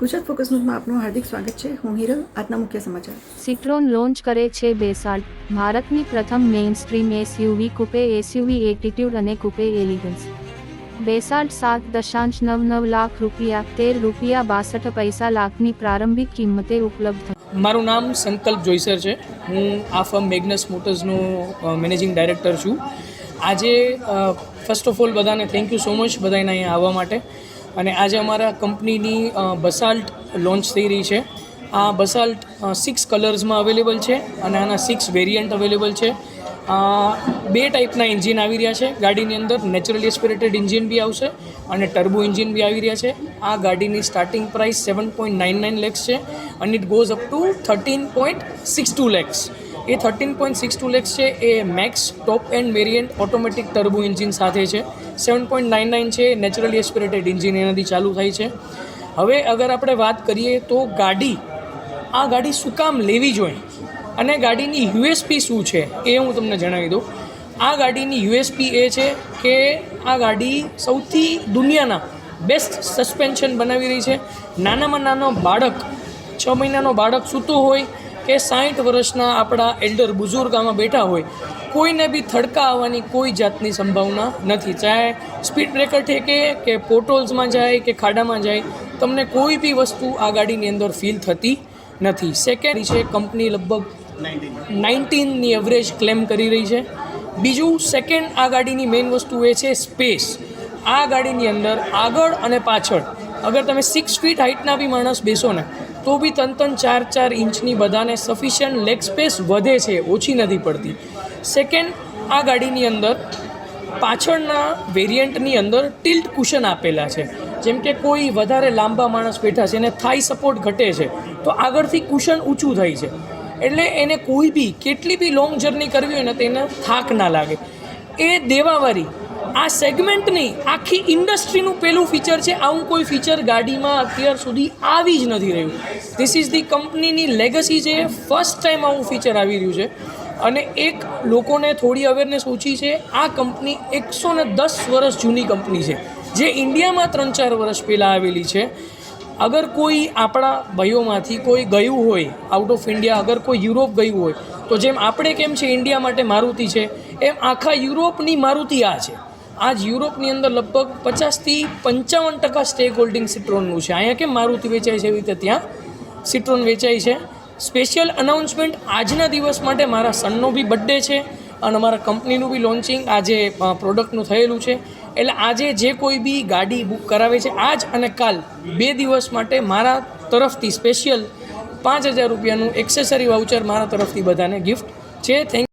Gujarat focus ન્યૂઝમાં આપનું હાર્દિક સ્વાગત છે. હું હિરલ આજના મુખ્ય સમાચાર. સિટ્રોન લોન્ચ કરે છે બેસાલ્ટ ભારતની પ્રથમ main stream SUV coupe SUV attitude અને કુપે એલિગન્સ. બેસાલ્ટ સાત દશાંશ નવ નવ લાખ રૂપિયા તેર રૂપિયા બાસઠ પૈસા લાખની પ્રારંભિક કિંમતે ઉપલબ્ધ. મારું નામ સંકલ્પ જોઈસર છે. હું આ ફર્મ મેગ્નસ મોટર્સનો મેનેજિંગ ડાયરેક્ટર છું. આજે ફર્સ્ટ ઓફ ઓલ બધાને થેન્ક યુ સો મચ બધાને અહીંયા આવવા માટે. અને આજે અમારા કંપનીની બસાલ્ટ લોન્ચ થઈ રહી છે. આ બસાલ્ટ સિક્સ કલર્સમાં અવેલેબલ છે અને આના સિક્સ વેરિયન્ટ અવેલેબલ છે. બે ટાઈપના એન્જિન આવી રહ્યા છે. ગાડીની અંદર નેચરલી એસ્પિરેટેડ એન્જિન બી આવશે અને ટર્બો એન્જિન બી આવી રહ્યા છે. આ ગાડીની starting price seven point nine nine lakhs છે અને it goes up to thirteen point six two lakhs A thirteen point six two lakhs છે. એ max top end variant automatic turbo engine સાથે છે. સેવન પોઈન્ટ નાઇન નાઇન છે. Naturally aspirated engine એનાથી ચાલુ થાય છે. હવે અગર આપણે વાત કરીએ તો ગાડી, આ ગાડી શું કામ લેવી જોઈએ? અને ગાડીની યુએસપી શું છે એ હું તમને જણાવી દઉં. આ ગાડીની યુએસપી એ છે કે આ ગાડી સૌથી દુનિયાના બેસ્ટ સસ્પેન્શન બનાવી રહી છે. નાનામાં નાનો બાળક, છ મહિનાનો બાળક સૂતો હોય કે સાઠ વર્ષના આપણા એલ્ડર બુઝુર્ગ આમાં બેઠા હોય, કોઈને બી થડકા આવવાની કોઈ જાતની સંભાવના નથી. ચાહે સ્પીડ બ્રેકર ઠેકે કે પોટોલ્સમાં જાય કે ખાડામાં જાય, તમને કોઈ બી વસ્તુ આ ગાડીની અંદર ફીલ થતી નથી. સેકન્ડ છે, કંપની લગભગ નાઇન્ટીનની એવરેજ ક્લેમ કરી રહી છે. બીજું સેકન્ડ આ ગાડીની મેઇન વસ્તુ એ છે સ્પેસ આ ગાડીની અંદર આગળ અને પાછળ, અગર તમે સિક્સ ફીટ હાઇટના બી માણસ બેસો ને તો બી ત્રણ ત્રણ ચાર ચાર ઇંચની બધાને સફિશિયન્ટ લેગ સ્પેસ વધે છે, ઓછી નથી પડતી. સેકન્ડ આ ગાડીની અંદર પાછળના વેરિયન્ટની અંદર ટિલ્ટ કુશન આપેલા છે. જેમ કે કોઈ વધારે લાંબા માણસ બેઠા છે, એને થાઈ સપોર્ટ ઘટે છે, તો આગળથી કુશન ઊંચું થાય છે. એટલે એને કોઈ બી, કેટલી બી લોંગ જર્ની કરવી હોય ને તેને થાક ના લાગે. એ દેવાવાળી આ સેગમેન્ટની આખી ઇન્ડસ્ટ્રીનું પહેલું ફીચર છે. આવું કોઈ ફીચર ગાડીમાં અત્યાર સુધી આવી જ નથી રહ્યું. ધીસ ઇઝ ધી કંપનીની લેગસી છે. ફર્સ્ટ ટાઈમ આવું ફીચર આવી રહ્યું છે. અને એક લોકોને થોડી અવેરનેસ ઓછી છે. આ કંપની એકસો ને દસ વર્ષ જૂની કંપની છે. જે ઇન્ડિયામાં ત્રણ ચાર વર્ષ પહેલાં આવેલી છે. અગર કોઈ આપણા ભાઈઓમાંથી કોઈ ગયું હોય આઉટ ઓફ ઇન્ડિયા અગર કોઈ યુરોપ ગયું હોય, તો જેમ આપણે કેમ છે ઇન્ડિયા માટે મારુતિ છે, એમ આખા યુરોપની મારુતિ આ છે. આજ યુરોપની અંદર લગભગ પચાસથી પંચાવન ટકા સ્ટેક હોલ્ડિંગ સિટ્રોનનું છે. અહીંયા કેમ મારુતિ વેચાય છે એવી રીતે ત્યાં સિટ્રોન વેચાય છે. સ્પેશિયલ અનાઉન્સમેન્ટ આજના દિવસ માટે મારા સનનો બી બર્થડે છે અને અમારા કંપનીનું બી લોન્ચિંગ આજે પ્રોડક્ટનું થયેલું છે. એટલે આજે જે કોઈ બી ગાડી બુક કરાવે છે, આજ અને કાલ બે દિવસ માટે મારા તરફથી સ્પેશિયલ પાંચ હજાર રૂપિયાનું એક્સેસરી વાઉચર મારા તરફથી બધાને ગિફ્ટ છે. થેન્ક